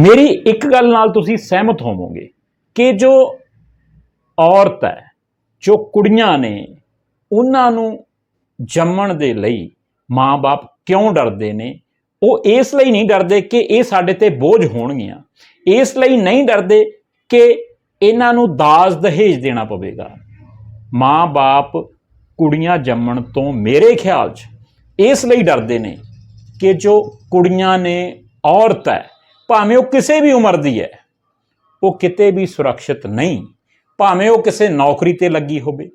ਮੇਰੀ ਇੱਕ ਗੱਲ ਨਾਲ ਤੁਸੀਂ ਸਹਿਮਤ ਹੋਵੋਗੇ ਕਿ ਜੋ ਔਰਤ ਹੈ, ਜੋ ਕੁੜੀਆਂ ਨੇ, ਉਹਨਾਂ ਨੂੰ ਜੰਮਣ ਦੇ ਲਈ ਮਾਪੇ ਕਿਉਂ ਡਰਦੇ ਨੇ? ਉਹ ਇਸ ਲਈ ਨਹੀਂ ਡਰਦੇ ਕਿ ਇਹ ਸਾਡੇ ਤੇ ਬੋਝ ਹੋਣਗੀਆਂ। ਇਸ ਲਈ ਨਹੀਂ ਡਰਦੇ ਕਿ ਇਹਨਾਂ ਨੂੰ ਦਾਜ ਦਹੇਜ ਦੇਣਾ ਪਵੇਗਾ। ਮਾਂ-ਬਾਪ ਕੁੜੀਆਂ ਜੰਮਣ ਤੋਂ ਮੇਰੇ ਖਿਆਲ 'ਚ ਇਸ ਲਈ ਡਰਦੇ ਨੇ ਕਿ ਜੋ ਕੁੜੀਆਂ ਨੇ, ਔਰਤ ਹੈ ਭਾਵੇਂ ਉਹ ਕਿਸੇ ਵੀ ਉਮਰ ਦੀ ਹੈ, ਉਹ ਕਿਤੇ ਵੀ ਸੁਰੱਖਿਅਤ ਨਹੀਂ। ਭਾਵੇਂ ਉਹ ਕਿਸੇ ਨੌਕਰੀ ਤੇ ਲੱਗੀ ਹੋਵੇ,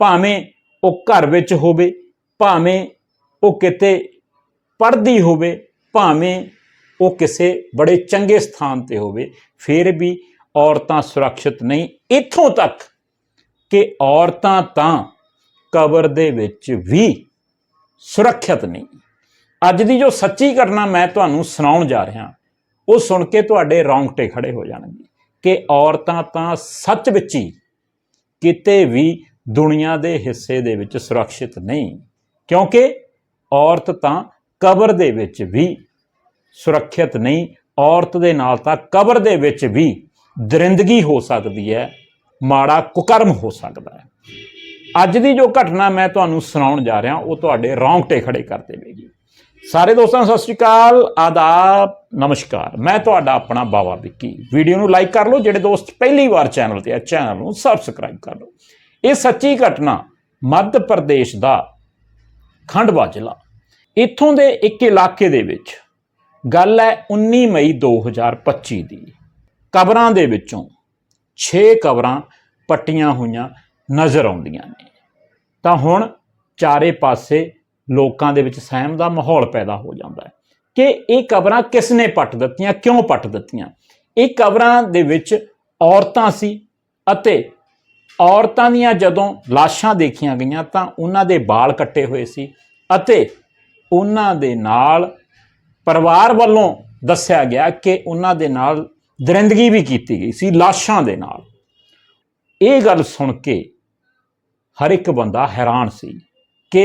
ਭਾਵੇਂ ਉਹ ਘਰ ਵਿੱਚ ਹੋਵੇ, ਭਾਵੇਂ ਉਹ ਕਿਤੇ ਪੜ੍ਹਦੀ ਹੋਵੇ, ਭਾਵੇਂ ਉਹ ਕਿਸੇ ਬੜੇ ਚੰਗੇ ਸਥਾਨ ਤੇ ਹੋਵੇ, ਫਿਰ ਵੀ ਔਰਤਾਂ ਸੁਰੱਖਿਅਤ ਨਹੀਂ। ਇੱਥੋਂ ਤੱਕ ਕਿ ਔਰਤਾਂ ਤਾਂ ਕਬਰ ਦੇ ਵਿੱਚ ਵੀ ਸੁਰੱਖਿਅਤ ਨਹੀਂ। ਅੱਜ ਦੀ ਜੋ ਸੱਚੀ ਘਟਨਾ ਮੈਂ ਤੁਹਾਨੂੰ ਸੁਣਾਉਣ ਜਾ ਰਿਹਾ ਉਹ ਸੁਣ ਕੇ ਤੁਹਾਡੇ ਰੌਂਗਟੇ ਖੜੇ ਹੋ ਜਾਣਗੇ ਕਿ ਔਰਤਾਂ ਤਾਂ ਸੱਚ ਵਿੱਚ ਹੀ ਕਿਤੇ ਵੀ ਦੁਨੀਆ ਦੇ ਹਿੱਸੇ ਦੇ ਵਿੱਚ ਸੁਰੱਖਿਅਤ ਨਹੀਂ। ਕਿਉਂਕਿ ਔਰਤ ਤਾਂ ਕਬਰ ਦੇ ਵਿੱਚ ਵੀ ਸੁਰੱਖਿਅਤ ਨਹੀਂ, ਔਰਤ ਦੇ ਨਾਲ ਤਾਂ ਕਬਰ ਦੇ ਵਿੱਚ ਵੀ ਦਰਿੰਦਗੀ ਹੋ ਸਕਦੀ ਹੈ, ਮਾੜਾ ਕੁਕਰਮ ਹੋ ਸਕਦਾ ਹੈ। ਅੱਜ ਦੀ ਜੋ ਘਟਨਾ ਮੈਂ ਤੁਹਾਨੂੰ ਸੁਣਾਉਣ ਜਾ ਰਿਹਾ, ਉਹ ਤੁਹਾਡੇ ਰੌਂਗਟੇ ਖੜੇ ਕਰ ਦੇਵੇਗੀ। ਸਾਰੇ ਦੋਸਤਾਂ ਸਤਿ ਸ਼੍ਰੀ ਅਕਾਲ, ਆਦਾਬ ਨਮਸਕਾਰ, ਮੈਂ ਤੁਹਾਡਾ ਆਪਣਾ ਬਾਵਾ ਵਿੱਕੀ। ਵੀਡੀਓ ਨੂੰ ਲਾਈਕ ਕਰ ਲਓ, ਜਿਹੜੇ ਦੋਸਤ ਪਹਿਲੀ ਵਾਰ ਚੈਨਲ ਤੇ ਆ, ਚੈਨਲ ਨੂੰ ਸਬਸਕ੍ਰਾਈਬ ਕਰ ਲਓ। ਇਹ ਸੱਚੀ ਘਟਨਾ ਮੱਧ ਪ੍ਰਦੇਸ਼ ਦਾ ਖੰਡਵਾ ਜ਼ਿਲ੍ਹਾ। ਇੱਥੋਂ ਦੇ ਇੱਕ ਇਲਾਕੇ ਦੇ ਵਿੱਚ ਗੱਲ ਹੈ 19 ਮਈ 2025 ਦੀ। ਕਬਰਾਂ ਦੇ ਵਿੱਚੋਂ 6 ਕਬਰਾਂ ਪੱਟੀਆਂ ਹੋਈਆਂ ਨਜ਼ਰ ਆਉਂਦੀਆਂ ਨੇ। ਤਾਂ ਹੁਣ ਚਾਰੇ ਪਾਸੇ ਲੋਕਾਂ ਦੇ ਵਿੱਚ ਸਹਿਮ ਦਾ ਮਾਹੌਲ ਪੈਦਾ ਹੋ ਜਾਂਦਾ ਹੈ। ਕਿ ਇਹ ਕਬਰਾਂ ਕਿਸ ਨੇ ਪੱਟ ਦਿੱਤੀਆਂ, ਕਿਉਂ ਪੱਟ ਦਿੱਤੀਆਂ? ਇਹ ਕਬਰਾਂ ਦੇ ਵਿੱਚ ਔਰਤਾਂ ਸੀ ਅਤੇ ਔਰਤਾਂ ਦੀਆਂ ਜਦੋਂ ਲਾਸ਼ਾਂ ਦੇਖੀਆਂ ਗਈਆਂ ਤਾਂ ਉਹਨਾਂ ਦੇ ਵਾਲ ਕੱਟੇ ਹੋਏ ਸੀ ਅਤੇ ਉਹਨਾਂ ਦੇ ਨਾਲ ਪਰਿਵਾਰ ਵੱਲੋਂ ਦੱਸਿਆ ਗਿਆ ਕਿ ਉਹਨਾਂ ਦੇ ਨਾਲ ਦਰਿੰਦਗੀ ਵੀ ਕੀਤੀ ਗਈ ਸੀ ਲਾਸ਼ਾਂ ਦੇ ਨਾਲ। ਇਹ ਗੱਲ ਸੁਣ ਕੇ ਹਰ ਇੱਕ ਬੰਦਾ ਹੈਰਾਨ ਸੀ ਕਿ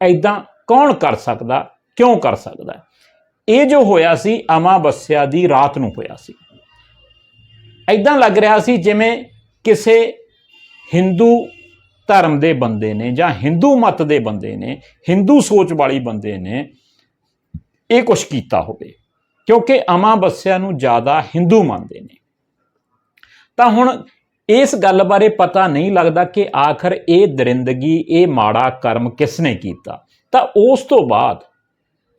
ਐਦਾਂ ਕੌਣ ਕਰ ਸਕਦਾ, ਕਿਉਂ ਕਰ ਸਕਦਾ ਇਹ ਜੋ ਹੋਇਆ ਸੀ, ਅਮਾਵਸਿਆ ਦੀ ਰਾਤ ਨੂੰ ਹੋਇਆ ਸੀ। ਐਦਾਂ ਲੱਗ ਰਿਹਾ ਸੀ ਜਿਵੇਂ ਕਿਸੇ ਹਿੰਦੂ ਧਰਮ ਦੇ ਬੰਦੇ ਨੇ ਜਾਂ ਹਿੰਦੂ ਮਤ ਦੇ ਬੰਦੇ ਨੇ, ਹਿੰਦੂ ਸੋਚ ਵਾਲੀ ਬੰਦੇ ਨੇ ਇਹ ਕੁਝ ਕੀਤਾ ਹੋਵੇ। ਕਿਉਂਕਿ ਅਮਾਵਸਿਆ ਨੂੰ ਜ਼ਿਆਦਾ ਹਿੰਦੂ ਮੰਨਦੇ ਨੇ। ਤਾਂ ਹੁਣ ਇਸ ਗੱਲ ਬਾਰੇ ਪਤਾ ਨਹੀਂ ਲੱਗਦਾ ਕਿ ਆਖਰ ਇਹ ਦਰਿੰਦਗੀ, ਇਹ ਮਾੜਾ ਕਰਮ ਕਿਸ ਨੇ ਕੀਤਾ। ਤਾਂ ਉਸ ਤੋਂ ਬਾਅਦ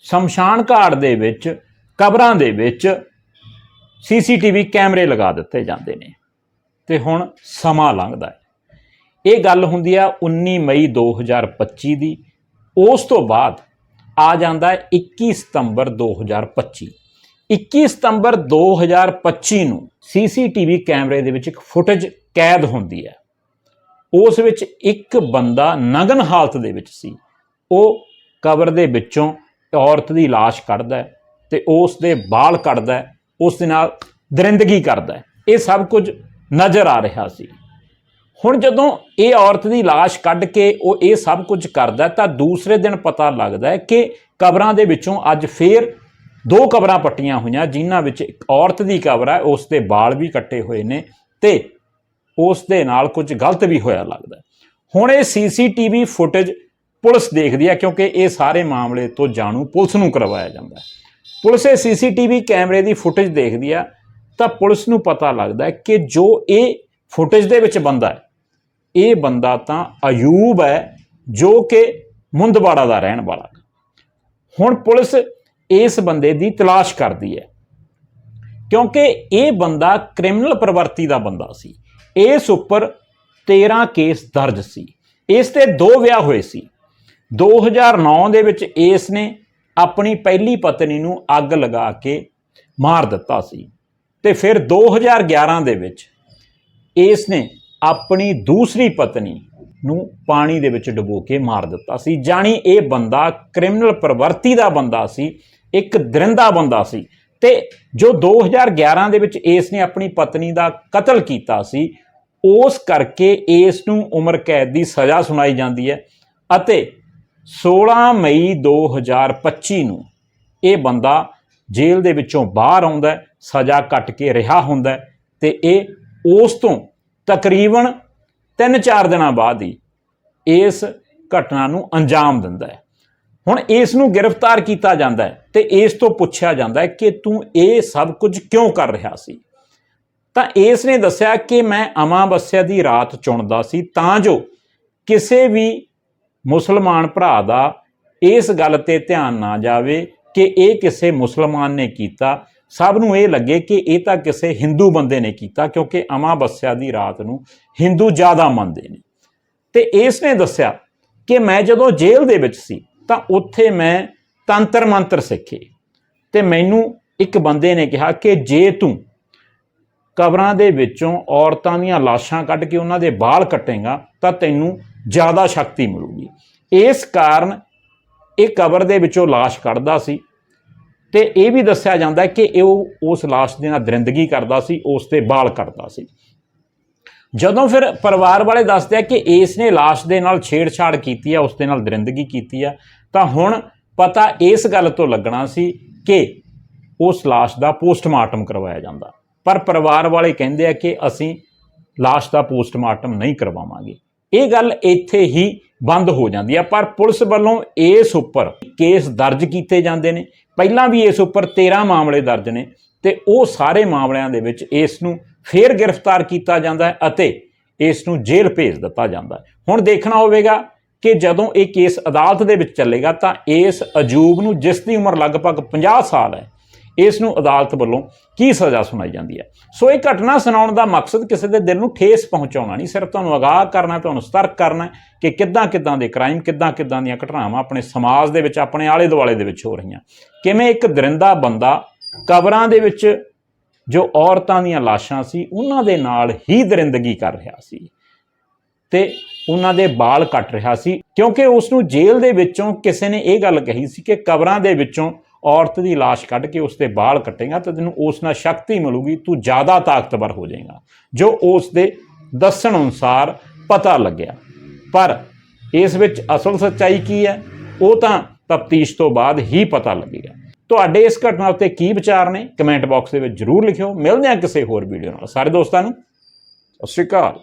ਸ਼ਮਸ਼ਾਨ ਘਾਟ ਦੇ ਵਿੱਚ, ਕਬਰਾਂ ਦੇ ਵਿੱਚ ਸੀਸੀਟੀਵੀ ਕੈਮਰੇ ਲਗਾ ਦਿੱਤੇ ਜਾਂਦੇ ਨੇ। ਤੇ ਹੁਣ ਸਮਾਂ ਲੰਘਦਾ ਹੈ। ਇਹ ਗੱਲ ਹੁੰਦੀ ਆ 19 ਮਈ 2025 ਦੀ। ਉਸ ਤੋਂ ਬਾਅਦ ਆ ਜਾਂਦਾ ਹੈ 21 ਸਤੰਬਰ 2025 21 ਸਤੰਬਰ 2025 ਨੂੰ ਸੀਸੀਟੀਵੀ ਕੈਮਰੇ ਦੇ ਵਿੱਚ ਇੱਕ ਫੁਟੇਜ ਕੈਦ ਹੁੰਦੀ ਹੈ। ਉਸ ਵਿੱਚ ਇੱਕ ਬੰਦਾ ਨਗਨ ਹਾਲਤ ਦੇ ਵਿੱਚ ਸੀ। ਉਹ ਕਬਰ ਦੇ ਵਿੱਚੋਂ ਔਰਤ ਦੀ লাশ ਕੱਢਦਾ ਹੈ ਤੇ ਉਸ ਦੇ ਵਾਲ ਕੱਢਦਾ ਹੈ ਉਸ ਦੇ ਨਾਲ ਦਰਿੰਦਗੀ ਕਰਦਾ ਹੈ ਇਹ ਸਭ ਕੁਝ ਨਜ਼ਰ ਆ ਰਿਹਾ ਸੀ ਹੁਣ ਜਦੋਂ ਇਹ ਔਰਤ ਦੀ লাশ ਕੱਢ ਕੇ ਉਹ ਇਹ ਸਭ ਕੁਝ ਕਰਦਾ ਹੈ ਤਾਂ ਦੂਸਰੇ ਦਿਨ ਪਤਾ ਲੱਗਦਾ ਹੈ ਕਿ ਕਬਰਾਂ ਦੇ ਵਿੱਚੋਂ ਅੱਜ ਫੇਰ ਦੋ ਕਬਰਾਂ ਪੱਟੀਆਂ ਹੋਈਆਂ ਜਿਨ੍ਹਾਂ ਵਿੱਚ ਇੱਕ ਔਰਤ ਦੀ ਕਬਰ ਹੈ ਉਸ ਦੇ ਵਾਲ ਵੀ ਕੱਟੇ ਹੋਏ ਨੇ ਤੇ ਉਸ ਦੇ ਨਾਲ ਕੁਝ ਗਲਤ ਵੀ ਹੋਇਆ ਲੱਗਦਾ ਹੈ। ਹੁਣ ਇਹ ਸੀਸੀਟੀਵੀ ਫੁਟੇਜ ਪੁਲਿਸ ਦੇਖਦੀ ਹੈ ਕਿਉਂਕਿ ਇਹ ਸਾਰੇ ਮਾਮਲੇ ਤੋਂ ਜਾਣੂ ਪੁਲਿਸ ਨੂੰ ਕਰਵਾਇਆ ਜਾਂਦਾ ਹੈ। ਪੁਲਿਸ ਇਹ ਸੀਸੀਟੀਵੀ ਕੈਮਰੇ ਦੀ ਫੁਟੇਜ ਦੇਖਦੀ ਆ ਤਾਂ ਪੁਲਿਸ ਨੂੰ ਪਤਾ ਲੱਗਦਾ ਹੈ ਕਿ ਜੋ ਇਹ ਫੁਟੇਜ ਦੇ ਵਿੱਚ ਬੰਦਾ ਹੈ, ਇਹ ਬੰਦਾ ਤਾਂ ਅਯੂਬ ਹੈ ਜੋ ਕਿ ਮੁੰਦਵਾੜਾ ਦਾ ਰਹਿਣ ਵਾਲਾ ਹੁਣ ਪੁਲਿਸ ਇਸ ਬੰਦੇ ਦੀ ਤਲਾਸ਼ ਕਰਦੀ ਹੈ ਕਿਉਂਕਿ ਇਹ ਬੰਦਾ ਕ੍ਰਿਮੀਨਲ ਪ੍ਰਵਰਤੀ ਦਾ ਬੰਦਾ ਸੀ। ਇਸ ਉੱਪਰ 13 ਕੇਸ ਦਰਜ ਸੀ। ਇਸ ਤੇ ਦੋ ਵਿਆਹ ਹੋਏ ਸੀ। 2009 ਦੇ ਵਿੱਚ ਇਸ ਨੇ ਆਪਣੀ ਪਹਿਲੀ ਪਤਨੀ ਨੂੰ ਅੱਗ ਲਗਾ ਕੇ ਮਾਰ ਦਿੱਤਾ ਸੀ। ਤੇ ਫਿਰ 2011 ਦੇ ਵਿੱਚ ਇਸ ਨੇ ਆਪਣੀ ਦੂਸਰੀ ਪਤਨੀ ਨੂੰ ਪਾਣੀ ਦੇ ਵਿੱਚ ਡੁਬੋ ਕੇ ਮਾਰ ਦਿੱਤਾ ਸੀ। ਜਾਣੀ ਇਹ ਬੰਦਾ ਕ੍ਰਿਮੀਨਲ ਪ੍ਰਵਰਤੀ ਦਾ ਬੰਦਾ ਸੀ, ਇੱਕ ਦਰਿੰਦਾ ਬੰਦਾ ਸੀ। ਤੇ ਜੋ 2011 ਦੇ ਵਿੱਚ ਇਸ ਨੇ ਆਪਣੀ ਪਤਨੀ ਦਾ ਕਤਲ ਕੀਤਾ ਸੀ, ਉਸ ਕਰਕੇ ਇਸ ਨੂੰ ਉਮਰ ਕੈਦ ਦੀ ਸਜ਼ਾ ਸੁਣਾਈ ਜਾਂਦੀ ਹੈ ਅਤੇ 16 ਮਈ 2025 ਨੂੰ ਇਹ ਬੰਦਾ ਜੇਲ੍ਹ ਦੇ ਵਿੱਚੋਂ ਬਾਹਰ ਆਉਂਦਾ ਸਜ਼ਾ ਕੱਟ ਕੇ ਰਿਹਾ ਹੁੰਦਾ ਹੈ ਤੇ ਇਹ ਉਸ ਤੋਂ ਤਕਰੀਬਨ 3-4 ਦਿਨਾਂ ਬਾਅਦ ਹੀ ਇਸ ਘਟਨਾ ਨੂੰ ਅੰਜਾਮ ਦਿੰਦਾ ਹੈ। ਹੁਣ ਇਸ ਨੂੰ ਗ੍ਰਿਫਤਾਰ ਕੀਤਾ ਜਾਂਦਾ ਹੈ ਤੇ ਇਸ ਤੋਂ ਪੁੱਛਿਆ ਜਾਂਦਾ ਹੈ ਕਿ ਤੂੰ ਇਹ ਸਭ ਕੁਝ ਕਿਉਂ ਕਰ ਰਿਹਾ ਸੀ? ਤਾਂ ਇਸ ਨੇ ਦੱਸਿਆ ਕਿ ਮੈਂ ਅਮਾਵਸਿਆ ਦੀ ਰਾਤ ਚੁਣਦਾ ਸੀ, ਤਾਂ ਜੋ ਕਿਸੇ ਵੀ ਮੁਸਲਮਾਨ ਭਰਾ ਦਾ ਇਸ ਗੱਲ ਤੇ ਧਿਆਨ ਨਾ ਜਾਵੇ ਕਿ ਇਹ ਕਿਸੇ ਮੁਸਲਮਾਨ ਨੇ ਕੀਤਾ। ਸਭ ਨੂੰ ਇਹ ਲੱਗੇ ਕਿ ਇਹ ਤਾਂ ਕਿਸੇ ਹਿੰਦੂ ਬੰਦੇ ਨੇ ਕੀਤਾ, ਕਿਉਂਕਿ ਅਮਾਵਸਿਆ ਦੀ ਰਾਤ ਨੂੰ ਹਿੰਦੂ ਜ਼ਿਆਦਾ ਮੰਨਦੇ ਨੇ। ਤੇ ਇਸ ਨੇ ਦੱਸਿਆ ਕਿ ਮੈਂ ਜਦੋਂ ਜੇਲ੍ਹ ਦੇ ਵਿੱਚ ਸੀ, ਤਾਂ ਉੱਥੇ ਮੈਂ ਤੰਤਰ ਮੰਤਰ ਸਿੱਖੇ। ਤੇ ਮੈਨੂੰ ਇੱਕ ਬੰਦੇ ਨੇ ਕਿਹਾ ਕਿ ਜੇ ਤੂੰ ਕਬਰਾਂ ਦੇ ਵਿੱਚੋਂ ਔਰਤਾਂ ਦੀਆਂ ਲਾਸ਼ਾਂ ਕੱਢ ਕੇ ਉਹਨਾਂ ਦੇ ਬਾਲ ਕੱਟੇਗਾ, ਤਾਂ ਤੈਨੂੰ ਜ਼ਿਆਦਾ ਸ਼ਕਤੀ ਮਿਲੂਗੀ। ਇਸ ਕਾਰਨ ਇਹ ਕਬਰ ਦੇ ਵਿੱਚੋਂ ਲਾਸ਼ ਕੱਢਦਾ ਸੀ ਤੇ ਇਹ ਵੀ ਦੱਸਿਆ ਜਾਂਦਾ ਕਿ ਇਹ ਉਹ ਉਸ ਲਾਸ਼ ਦੇ ਨਾਲ ਦਰਿੰਦਗੀ ਕਰਦਾ ਸੀ, ਉਸ ਤੇ ਬਾਲ ਕੱਟਦਾ ਸੀ। ਜਦੋਂ ਫਿਰ ਪਰਿਵਾਰ ਵਾਲੇ ਦੱਸਦੇ ਆ ਕਿ ਇਸ ਨੇ ਲਾਸ਼ ਦੇ ਨਾਲ ਛੇੜਛਾੜ ਕੀਤੀ ਆ, ਉਸ ਦੇ ਨਾਲ ਦਰਿੰਦਗੀ ਕੀਤੀ ਆ, ਤਾਂ ਹੁਣ ਪਤਾ ਇਸ ਗੱਲ ਤੋਂ ਲੱਗਣਾ ਸੀ ਕਿ ਉਸ ਲਾਸ਼ ਦਾ ਪੋਸਟਮਾਰਟਮ ਕਰਵਾਇਆ ਜਾਂਦਾ। ਪਰ ਪਰਿਵਾਰ ਵਾਲੇ ਕਹਿੰਦੇ ਆ ਕਿ ਅਸੀਂ ਲਾਸ਼ ਦਾ ਪੋਸਟਮਾਰਟਮ ਨਹੀਂ ਕਰਵਾਵਾਂਗੇ। ਇਹ ਗੱਲ ਇੱਥੇ ਹੀ ਬੰਦ ਹੋ ਜਾਂਦੀ ਆ। ਪਰ ਪੁਲਿਸ ਵੱਲੋਂ ਇਸ ਉੱਪਰ ਕੇਸ ਦਰਜ ਕੀਤੇ ਜਾਂਦੇ ਨੇ। ਪਹਿਲਾਂ ਵੀ ਇਸ ਉੱਪਰ 13 ਮਾਮਲੇ ਦਰਜ ਨੇ ਤੇ ਉਹ ਸਾਰੇ ਮਾਮਲਿਆਂ ਦੇ ਵਿੱਚ ਇਸ ਨੂੰ ਫੇਰ ਗ੍ਰਿਫਤਾਰ ਕੀਤਾ ਜਾਂਦਾ ਹੈ ਅਤੇ ਇਸ ਨੂੰ ਜੇਲ੍ਹ ਭੇਜ ਦਿੱਤਾ ਜਾਂਦਾ ਹੈ। ਹੁਣ ਦੇਖਣਾ ਹੋਵੇਗਾ ਕਿ ਜਦੋਂ ਇਹ ਕੇਸ ਅਦਾਲਤ ਦੇ ਵਿੱਚ ਚੱਲੇਗਾ ਤਾਂ ਇਸ ਅਜੂਬ ਨੂੰ ਜਿਸ ਦੀ ਉਮਰ ਲਗਭਗ 50 ਸਾਲ ਹੈ ਇਸ ਨੂੰ ਅਦਾਲਤ ਵੱਲੋਂ ਕੀ ਸਜ਼ਾ ਸੁਣਾਈ ਜਾਂਦੀ ਹੈ? ਸੋ ਇਹ ਘਟਨਾ ਸੁਣਾਉਣ ਦਾ ਮਕਸਦ ਕਿਸੇ ਦੇ ਦਿਲ ਨੂੰ ਠੇਸ ਪਹੁੰਚਾਉਣਾ ਨਹੀਂ, ਸਿਰਫ ਤੁਹਾਨੂੰ ਅਗਾਹ ਕਰਨਾ, ਤੁਹਾਨੂੰ ਸਤਰਕ ਕਰਨਾ ਕਿ ਕਿੱਦਾਂ ਕਿੱਦਾਂ ਦੇ ਕ੍ਰਾਈਮ ਕਿੱਦਾਂ ਕਿੱਦਾਂ ਦੀਆਂ ਘਟਨਾਵਾਂ ਆਪਣੇ ਸਮਾਜ ਦੇ ਵਿੱਚ, ਆਪਣੇ ਆਲੇ ਦੁਆਲੇ ਦੇ ਵਿੱਚ ਹੋ ਰਹੀਆਂ। ਕਿਵੇਂ ਇੱਕ ਦਰਿੰਦਾ ਬੰਦਾ ਕਬਰਾਂ ਦੇ ਵਿੱਚ ਜੋ ਔਰਤਾਂ ਦੀਆਂ ਲਾਸ਼ਾਂ ਸੀ, ਉਹਨਾਂ ਦੇ ਨਾਲ ਹੀ ਦਰਿੰਦਗੀ ਕਰ ਰਿਹਾ ਸੀ ਤੇ ਉਹਨਾਂ ਦੇ ਵਾਲ ਕੱਟ ਰਿਹਾ ਸੀ, ਕਿਉਂਕਿ ਉਸ ਨੂੰ ਜੇਲ੍ਹ ਦੇ ਵਿੱਚੋਂ ਕਿਸੇ ਨੇ ਇਹ ਗੱਲ ਕਹੀ ਸੀ ਕਿ ਕਬਰਾਂ ਦੇ ਵਿੱਚੋਂ ਔਰਤ ਦੀ ਲਾਸ਼ ਕੱਢ ਕੇ ਉਸ ਦੇ ਵਾਲ ਕੱਟੇਗਾ ਤਾਂ ਤੈਨੂੰ ਉਸ ਨਾਲ ਸ਼ਕਤੀ ਮਿਲੂਗੀ, ਤੂੰ ਜ਼ਿਆਦਾ ਤਾਕਤਵਰ ਹੋ ਜਾਏਗਾ। ਜੋ ਉਸ ਦੇ ਦੱਸਣ ਅਨੁਸਾਰ ਪਤਾ ਲੱਗਿਆ। ਪਰ ਇਸ ਵਿੱਚ ਅਸਲ ਸੱਚਾਈ ਕੀ ਹੈ? ਉਹ ਤਾਂ ਤਫਤੀਸ਼ ਤੋਂ ਬਾਅਦ ਹੀ ਪਤਾ ਲੱਗੇਗਾ। ਤੁਹਾਡੇ ਇਸ ਘਟਨਾ ਉੱਤੇ ਕੀ ਵਿਚਾਰ ਨੇ? ਕਮੈਂਟ ਬਾਕਸ ਦੇ ਵਿੱਚ ਜਰੂਰ ਲਿਖਿਓ। ਮਿਲਦੇ ਹਾਂ ਕਿਸੇ ਹੋਰ ਵੀਡੀਓ ਨਾਲ। ਸਾਰੇ ਦੋਸਤਾਂ ਨੂੰ, ਸਤਿ ਸ਼੍ਰੀ ਅਕਾਲ।